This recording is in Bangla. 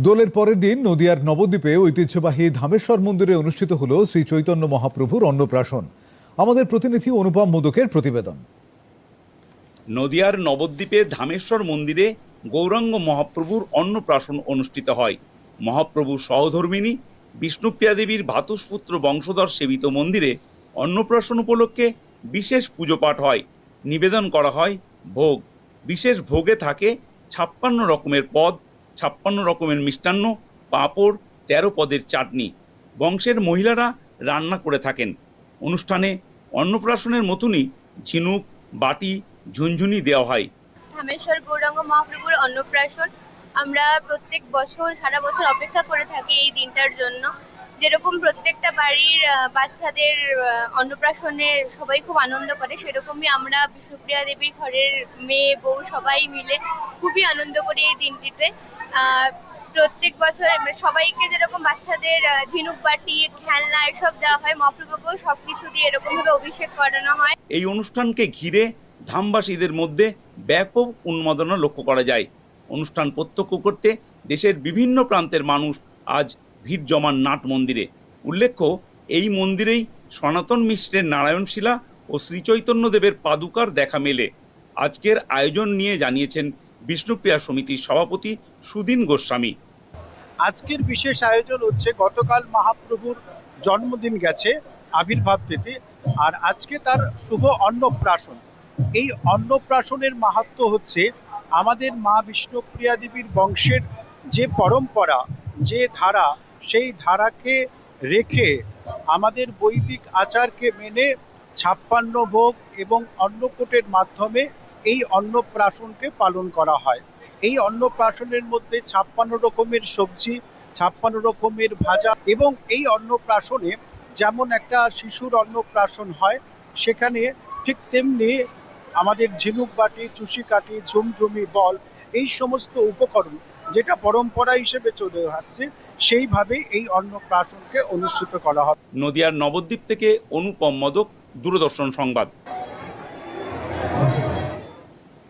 দোলের পরের দিন নদিয়ার নবদ্বীপে ঐতিহ্যবাহী ধামেশ্বর মন্দিরে অনুষ্ঠিত হল শ্রী চৈতন্য মহাপ্রভুর অন্নপ্রাশন। আমাদের প্রতিনিধি অনুপম মোদকের প্রতিবেদন। নদিয়ার নবদ্বীপে ধামেশ্বর মন্দিরে গৌরাঙ্গ মহাপ্রভুর অন্নপ্রাশন অনুষ্ঠিত হয়। মহাপ্রভুর সহধর্মিনী বিষ্ণুপ্রিয়া দেবীর ভাতুষপুত্র বংশধর সেবিত মন্দিরে অন্নপ্রাশন উপলক্ষে বিশেষ পুজো পাঠ হয়। নিবেদন করা হয় ভোগ। বিশেষ ভোগে থাকে ছাপ্পান্ন রকমের পদ ছাপ্পান্ন রকমের মিষ্টান্ন, পাঁপড়, তেরো পদের চাটনি। বংশের মহিলারা রান্না করে থাকেন। অনুষ্ঠানে অন্নপ্রাশনের মতনই ঝিনুক, বাটি, ঝুনঝুনি দেওয়া হয়। ধামেশ্বর গৌরাঙ্গ মহাপ্রভুর অন্নপ্রাশন আমরা প্রত্যেক বছর, সারা বছর অপেক্ষা করে থাকি এই দিনটার জন্য। যেরকম প্রত্যেকটা বাড়ির বাচ্চাদের অন্নপ্রাশনে সবাই খুব আনন্দ করে, সেরকমই আমরা বিষ্ণুপ্রিয়া দেবীর ঘরের মেয়ে, বউ সবাই মিলে খুবই আনন্দ করি এই দিনটিতে। প্রত্যেক বছর সবাইকে যেরকম বাচ্চাদের ঝিনুক বাটি, খেলনা এসব দেওয়া হয় মহাপ্রভুকেও সব কিছু দিয়ে এরকমভাবে অভিষেক করানো হয়। এই অনুষ্ঠানকে ঘিরে ধামবাসীদের মধ্যে ব্যাপক উন্মাদনা লক্ষ্য করা যায়। অনুষ্ঠান প্রত্যক্ষ করতে দেশের বিভিন্ন প্রান্তের মানুষ আজ ভিড় জমান নাট মন্দিরে। উল্লেখ্য, এই মন্দিরেই সনাতন মিশ্রের নারায়ণশিলা ও শ্রীচৈতন্যদেবের পাদুকার দেখা মেলে। আজকের আয়োজন নিয়ে জানিয়েছেন বিষ্ণুপ্রিয়া সমিতির সভাপতি সুদিন গোস্বামী। আজকের বিশেষ আয়োজন হচ্ছে, গতকাল মহাপ্রভুর জন্মদিন গেছে আবির্ভাব তিথি আর আজকে তার শুভ অন্নপ্রাশন। এই অন্নপ্রাশনের মাহাত্ম হচ্ছে, আমাদের মা বিষ্ণুপ্রিয়া দেবীর বংশের যে পরম্পরা, যে ধারা সেই ধারাকে রেখে আমাদের বৈদিক আচারকে মেনে ছাপ্পান্ন ভোগ এবং অন্নকূটের মাধ্যমে এই অন্নপ্রাশনকে পালন করা হয়। এই অন্নপ্রাশনের মধ্যে ছাপ্পান্ন রকমের সবজি, ছাপ্পান্ন রকমের ভাজা এবং এই অন্নপ্রাশনে যেমন একটা শিশুর অন্নপ্রাশন হয়, সেখানে ঠিক তেমনি আমাদের ঝিনুক বাটি, চুষি কাঠি ঝুমঝুমি বল, এই সমস্ত উপকরণ যেটা পরম্পরা হিসেবে চলে আসছে সেইভাবে এই অন্নপ্রাশনকে অনুষ্ঠিত করা হবে। নদিয়ার নবদ্বীপ থেকে অনুপম মদক, দূরদর্শন সংবাদ।